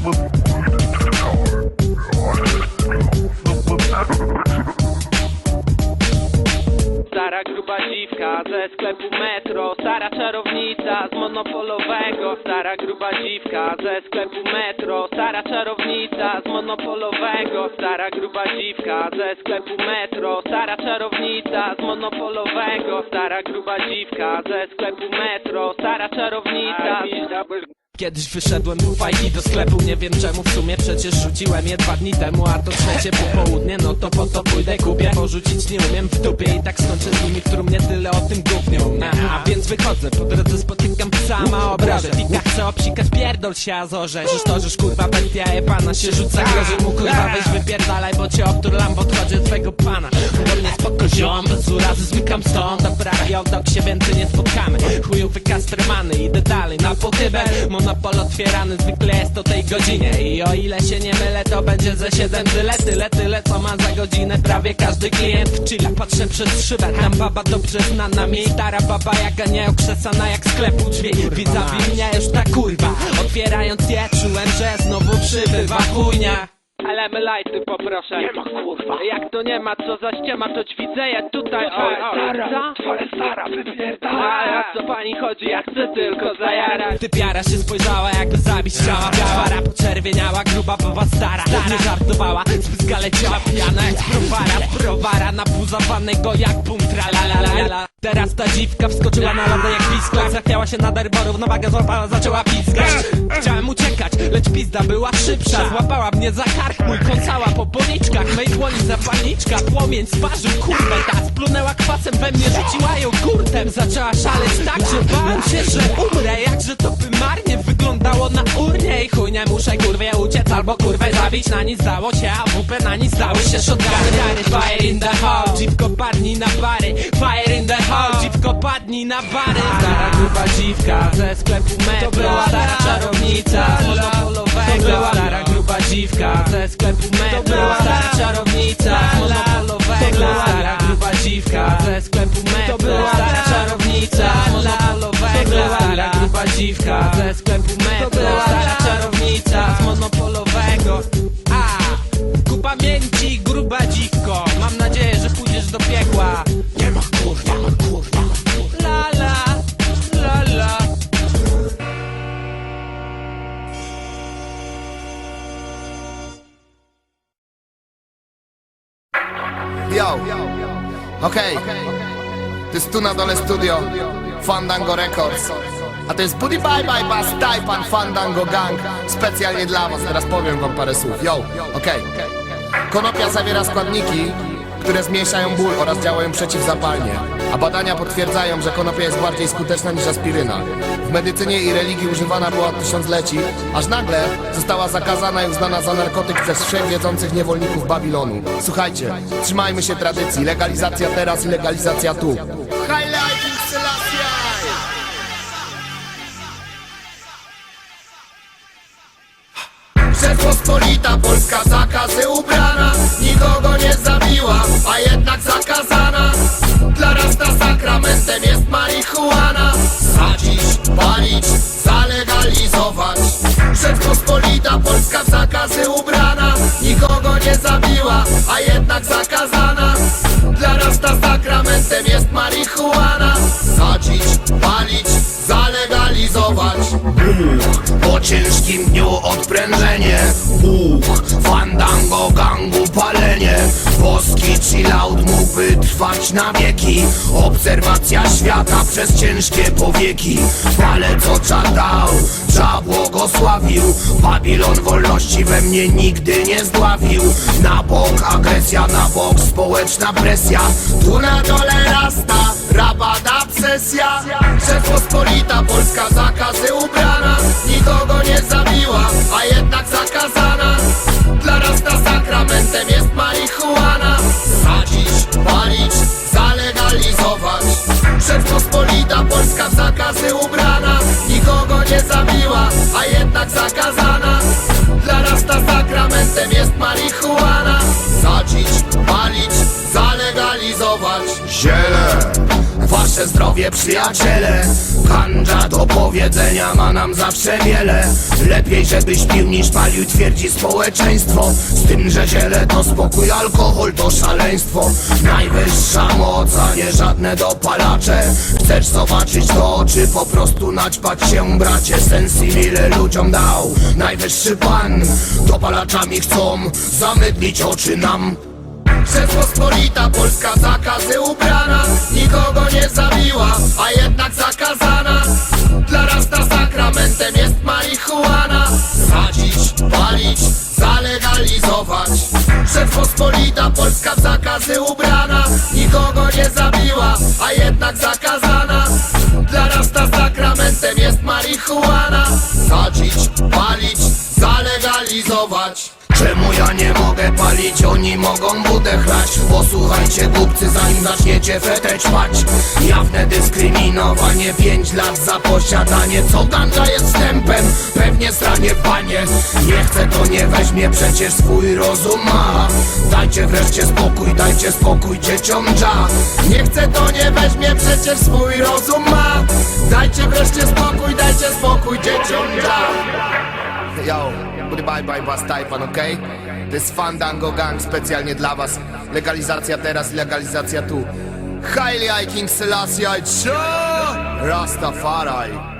Thank you. Stara gruba dziwka ze sklepu Metro Stara czarownica z monopolowego. Stara gruba dziwka ze sklepu Metro Stara czarownica z monopolowego. Stara gruba dziwka ze sklepu Metro Stara czarownica z monopolowego. Stara gruba dziwka ze sklepu Metro Stara czarownica Kiedyś wyszedłem do fajki do sklepu, nie wiem czemu w sumie przecież rzuciłem je dwa dni temu A to trzecie popołudnie, no to po to pójdę kupię Porzucić nie umiem w dupie i tak skończę z nimi, którym nie tyle o tym gównią. A więc wychodzę, po drodze spotykam psa, ma obrażę Pika chce obsikać, pierdol się Azorze Żeż to, żeż kurwa bestia je pana się rzuca Groży mu kurwa weź wypierdalaj, bo cię obturlam w odchodzie twego pana. Wolnie spoko ziom, bez urazy zmykam stąd. Dobra, jodok się więcej nie spotkamy. Chuju wykastrymany, idę dalej na pochybę Monopol otwierany zwykle jest o tej godzinie. I o ile się nie mylę, to będzie ze 7 tyle, tyle, tyle Co ma za godzinę prawie każdy klient. Chilla, patrzę przez szybę, tam baba dobrze znana mi Stara baba jaka nie okrzesana jak sklepu drzwi. Widzowie mnie już ta kurwa. Otwierając je czułem, że znowu przybywa chujnia ale my lajty poproszę. Nie ma kurwa. Jak to nie ma, co za ściema, to ćwiczeję tutaj. O, o, stara, twoja stara wypierdala. A co pani chodzi, ja chcę tylko zajarać. Typiara się spojrzała, jakby zabić chciała. Biała poczerwieniała, gruba była stara. Nie żartowała, spyska leciała pijana jak z browara Browara napuzowanego jak bum tra la la la la Teraz ta dziwka wskoczyła na ladę jak piskla Zachwiała się na derboru, równowaga złapała, zaczęła piskać. Chciałem uciekać, lecz pizda była szybsza. Złapała mnie za kark, mój kąsała po policzkach Mej dłoni zapalniczka, płomień sparzył kurwę. Ta splunęła kwasem we mnie, rzuciła ją gurtem. Zaczęła szaleć tak, że bałem się, że umrę. Jakże to by marnie wyglądało na urnie I chuj nie muszę kurwie uciec albo kurwę zabić. Na nic zdało się, a WP na nic zdały się. Shotguny Fire in the hall, dziwko padnij na bary Fire in the hall, dziwko padnij na bary. Stara gruba dziwka ze sklepu metro stara czarownica gruba dziwko Mam nadzieję, że pójdziesz do piekła. Nie ma kurwa, ma kurwa La la, la la. Yo, okej, to jest tu na dole studio Fandango Records. A to jest Buddy Bye Bye Bass Taipan Fandango Gang. Specjalnie dla was, teraz powiem wam parę słów. Yo, okej Konopia zawiera składniki, które zmniejszają ból oraz działają przeciwzapalnie A badania potwierdzają, że konopia jest bardziej skuteczna niż aspiryna. W medycynie i religii używana była od tysiącleci Aż nagle została zakazana i uznana za narkotyk przez wszechwiedzących niewolników Babilonu. Słuchajcie, trzymajmy się tradycji, legalizacja teraz i legalizacja tu. Polska zakazy ubrana Nikogo nie zabiła, a jednak zakazana. Dla rasta sakramentem jest marihuana. Sadzić, palić, zalegalizować. Rzeczpospolita Polska w zakazy ubrana Nikogo nie zabiła, a jednak zakazana. Dla rasta sakramentem jest marihuana. Sadzić, palić, zalegalizować. Po ciężkim dniu odprężenie Buch, fandango, gangu, palenie. Boski chillout mógłby trwać na wieki. Obserwacja świata przez ciężkie powieki. Ale co czar dał, cza błogosławił. Babilon wolności we mnie nigdy nie zdławił. Na bok agresja, na bok społeczna presja. Tu na dole rasta, rabada obsesja. Rzeczpospolita Polska zakazy ubrana Zdrowie przyjaciele Ganja do powiedzenia ma nam zawsze wiele. Lepiej żebyś pił niż palił twierdzi społeczeństwo. Z tym, że ziele to spokój, alkohol to szaleństwo. Najwyższa moc, a nie żadne dopalacze. Chcesz zobaczyć to, czy po prostu naćpać się bracie. Sens ile ludziom dał Najwyższy pan. Dopalaczami chcą zamydlić oczy nam Rzeczpospolita Polska zakazy ubrana Nikogo nie zabiła, a jednak zakazana. Dla rasta sakramentem jest marihuana. Sadzić, palić, zalegalizować. Rzeczpospolita Polska zakazy ubrana Nikogo nie zabiła, a jednak zakazana. Dla rasta sakramentem jest marihuana. Sadzić, palić, zalegalizować Czemu ja nie mogę palić, oni mogą budę chlać Posłuchajcie głupcy, zanim zaczniecie fetę ćpać Jawne dyskryminowanie, pięć lat za posiadanie. Co ganja jest wstępem, pewnie stranie panie. Nie chce to nie weźmie, przecież swój rozum ma. Dajcie wreszcie spokój, dajcie spokój dzieciom dża. Nie chce to nie weźmie, przecież swój rozum ma. Dajcie wreszcie spokój, dajcie spokój dzieciom dża. Yo, bye bye bye was Tajpan, okej? To jest Fandango Gang specjalnie dla was. Legalizacja teraz, legalizacja tu. Haile King Selassie I Rastafari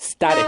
Stary,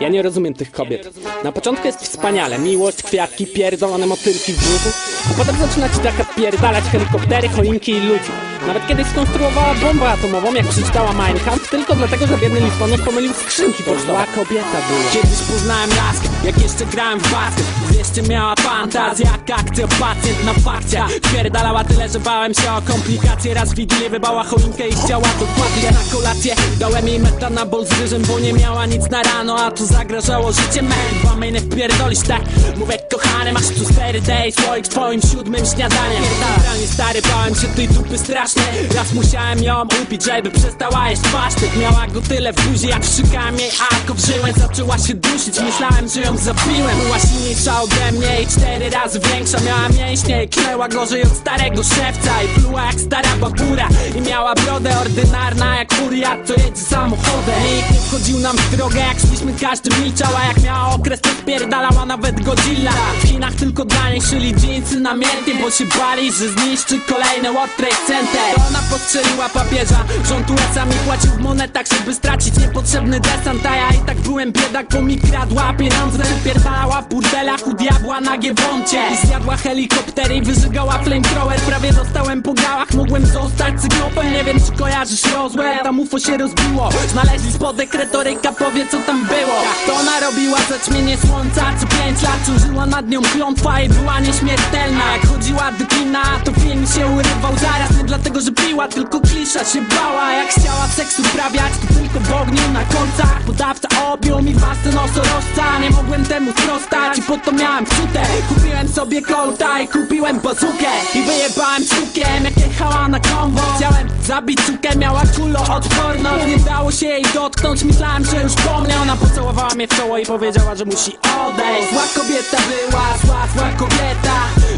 ja nie rozumiem tych kobiet. Na początku jest wspaniale, miłość, kwiatki, pierdolone motylki w brzuchu, a potem zaczyna ci taka pierdalać helikoptery, choinki i ludzi. Nawet kiedyś skonstruowała bombę atomową, jak przeczytała Mein Kampf, tylko dlatego, że biedny listonosz pomylił skrzynki pocztowe. Zła kobieta była. Kiedyś poznałem laskę, jak jeszcze grałem w basket. Jeszcze miała fantazję, jak akcja, pacjent na fakcie. Pierdalała tyle, że bałem się o komplikacje. Raz w Wigilię wybała choinkę i chciała dokładnie na kolację. Dałem jej metanabol z ryżem, bo nie miała nic na rano, a tu zagrażało życie me. Dwa mainy wpierdolisz, tak? Mówię, kochany, masz tu 4 days, słoik twoim siódmym śniadaniem. Generalnie stary, bałem się tej dupy strasznie. Raz musiałem ją upić, żeby przestała jeść pasztet. Miała go tyle w buzi, jak szukałem jej alko w żyłę. Zaczęła się dusić, myślałem, że ją zabiłem. Była silniejsza ode mnie i cztery razy większa. Miała mięśnie i klęła gorzej od starego szewca. I pluła jak stara babura. I miała brodę ordynarna, jak furiat, co jedzie samochodem. Nikt nie wchodził nam w drogę, jak szliśmy każdy A jak miała okres, to spierdalała nawet Godzilla. W Chinach tylko dla niej szyli dżinsy namiętnie, bo się bali, że zniszczy kolejne World Trade Center. To ona postrzeliła papieża, rząd USA mi płacił w monetach, żeby stracić niepotrzebny desant. A ja i tak byłem biedak, bo mi kradła pieniądze. Pierdalała w burdelach u diabła na giewoncie. I zjadła helikoptery i wyżygała flamethrower. Prawie dostałem po gałach, mogłem zostać cyklopem. Nie wiem, czy kojarzysz Roswell, tam UFO się rozbiło. Znaleźli spodek retoryka, powie co tam było. To ona robiła zaćmienie słońca, co pięć lat ciążyła nad nią klątwa i była nieśmiertelna. Jak chodziła do kina, to film się urywał zaraz. Nie dlatego, że piła, tylko klisza się bała. Jak chciała seksu sprawiać, to tylko w ogniu na końcach. Podawca opium i własny nosorożca. Nie mogłem temu sprostać i po to miałem wczutę. Kupiłem sobie kolta i kupiłem bazukę. I wyjebałem cukiem, jak jechała na konwo. Chciałem zabić cukę, miała kulo odporność. Nie dało się jej dotknąć, myślałem, że już pomnę. Ona pocałowała mnie w i powiedziała, że musi odejść. Zła kobieta była, zła, zła kobieta.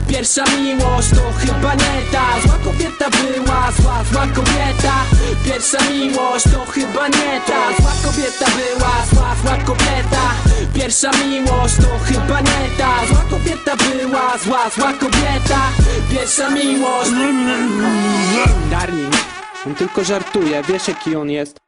Pierwsza miłość to chyba nie ta. Zła kobieta była, zła, zła kobieta. Pierwsza miłość to chyba nie ta. Zła kobieta była, zła, zła kobieta. Pierwsza miłość to chyba nie ta. Zła kobieta była, zła, zła kobieta. Pierwsza miłość. Darling, on tylko żartuje, wiesz jaki on jest.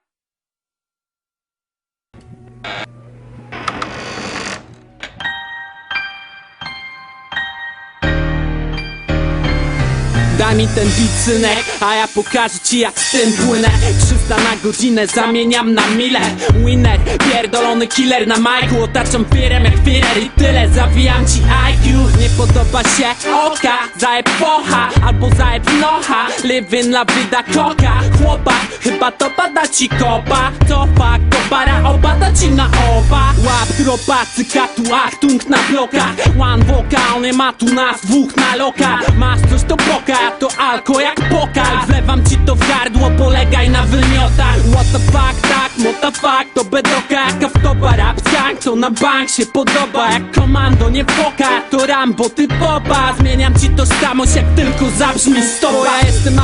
Daj mi ten bicynek, a ja pokażę ci jak z tym płynę. 300 na godzinę zamieniam na mile. Winner, pierdolony killer na majku. Otaczam firem jak firer i tyle. Zawijam ci IQ, nie podoba się oka Zajeb pocha, albo zajeb nocha. Living la vida coca. Chłopak, chyba to pada ci kopa. To fakt, to para opada ci na oba. Łap tropa, cyka tu Achtung na blokach One vokal, nie ma tu nas dwóch na lokach Masz coś to poka, to alko jak pokal. Wlewam ci to w gardło, polegaj na wymiotach. What the fuck, tak, the fuck To bedoka jaka wtopa, rap skank To na bank się podoba, jak komando Nie foka, to Rambo, ty popa. Zmieniam ci tożsamość, jak tylko zabrzmi stopa. Ja jestem